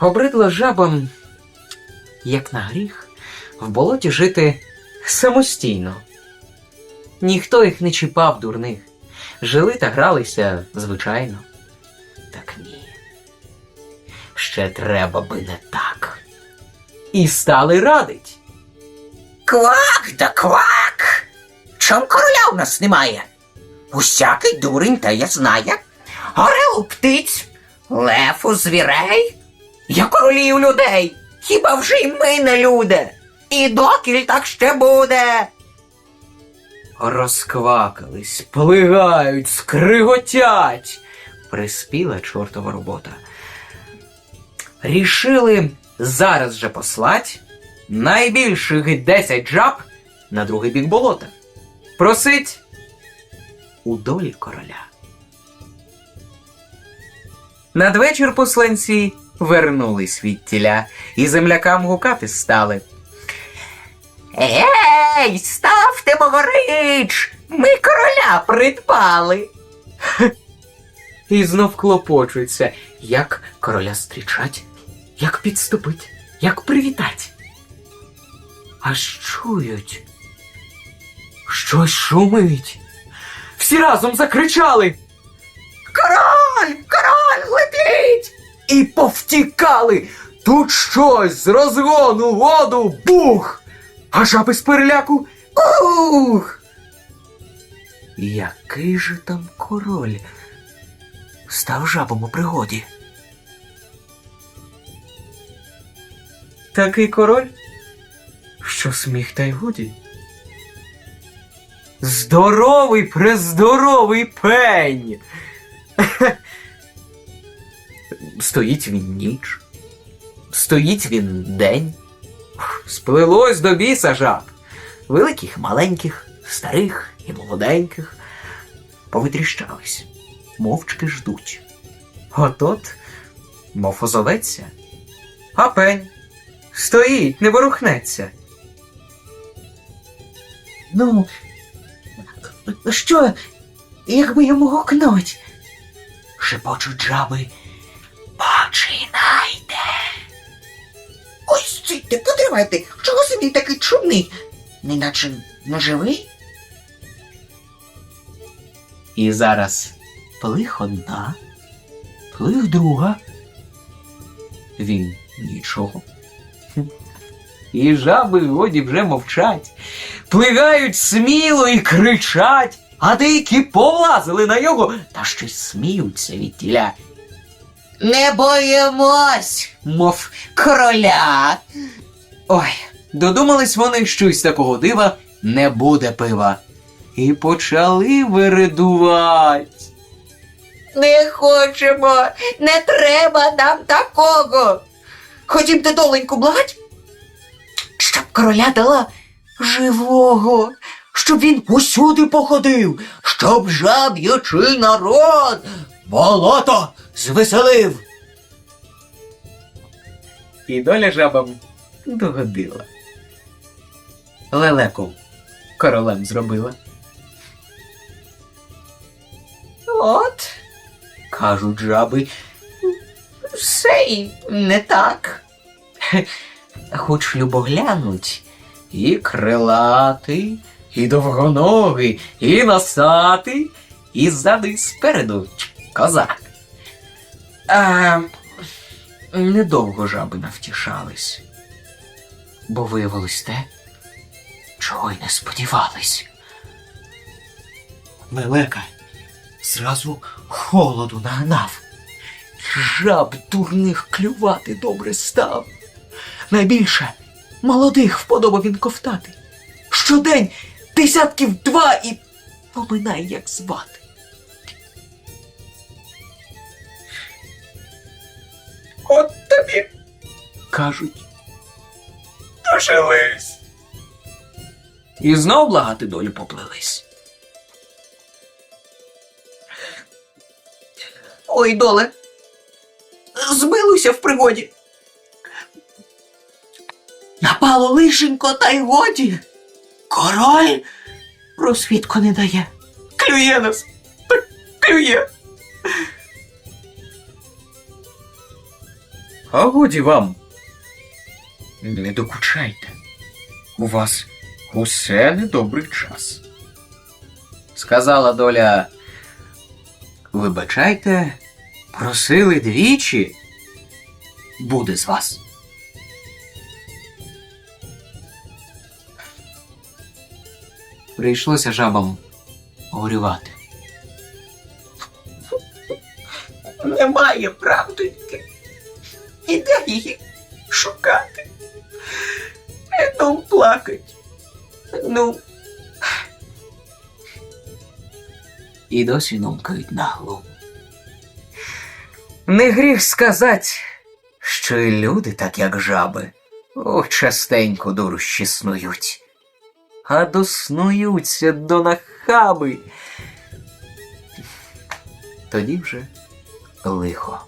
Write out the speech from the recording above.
Обридло жабам, як на гріх, в болоті жити самостійно. Ніхто їх не чіпав дурних. Жили та гралися звичайно. Так ні. Ще треба би не так. І стали радить. Квак да квак. Чом короля у нас немає? Усякий дурень те я знає. Орел птиць, лев у звірей. Я королів людей. Хіба вже й ми не люди? І докіль так ще буде. Розквакались, плигають, скриготять. Приспіла чортова робота. Рішили зараз же послать найбільших десять жаб на другий бік болота. Просить у долі короля. Надвечір посланці вернулись від тіля, і землякам гукати стали. Ей, ставте могорич! Ми короля придбали. І знов клопочуться, як короля зустрічать, як підступить, як привітать. Аж чують. Щось шумить. Всі разом закричали і повтікали. Тут щось з розгону воду бух! А жаби з переляку ух! Який же там король став жабом у пригоді? Такий король, що сміх та й годі. Здоровий, прездоровий пень. Стоїть він ніч, стоїть він день. Сплилось до біса жаб, великих, маленьких, старих і молоденьких. Повитріщались, мовчки ждуть. От-от, мов озоветься, а пень стоїть, не ворухнеться. Ну, що, якби йому гукнуть? Шепочуть жаби. Ой, стійте, потримайте. Чого собі такий чудний? Неначе не живий? І зараз плих одна, плих друга. Він нічого. І жаби годі вже мовчать, плигають сміло і кричать, а деякі повлазили на його та щось сміються від тіля, Не боїмось, мов короля. Ой, додумались вони, що із такого дива не буде пива. І почали виридувати. Не хочемо, не треба нам такого. Ходімте доленьку благать, щоб короля дала живого, щоб він усюди походив, щоб жаб'ячий народ болото звеселив. І доля жабам догодила. Лелеку королем зробила. От, Кажуть жаби, все й не так. хоч любоглянуть, і крилатий, і довгоногий, і носатий, і ззади і спереду козак. А недовго жаби навтішались, бо виявилось те, чого й не сподівались. Лелека зразу холоду нагнав. Жаб дурних клювати добре став. Найбільше молодих вподобав він ковтати. Щодень десятків два і поминай, як звати. От тобі Кажуть, дожились. і знов благати долю поплились. Ой, доле. Збилуся в пригоді. Напало лишенько, та й годі. Король просвідку не дає. Клює нас. Так клює. А годі вам. Не докучайте. У вас усе недобрий час. Сказала доля. Вибачайте, просили двічі. Буде з вас. Прийшлося жабам горювати. Немає правдоньки. І де її шукати? Ну, плакать. Ну, і досі нумкають наглу. Не гріх сказати, що і люди, так як жаби, ох, частенько дурощі снують, а доснуються до нахаби. Тоді вже лихо.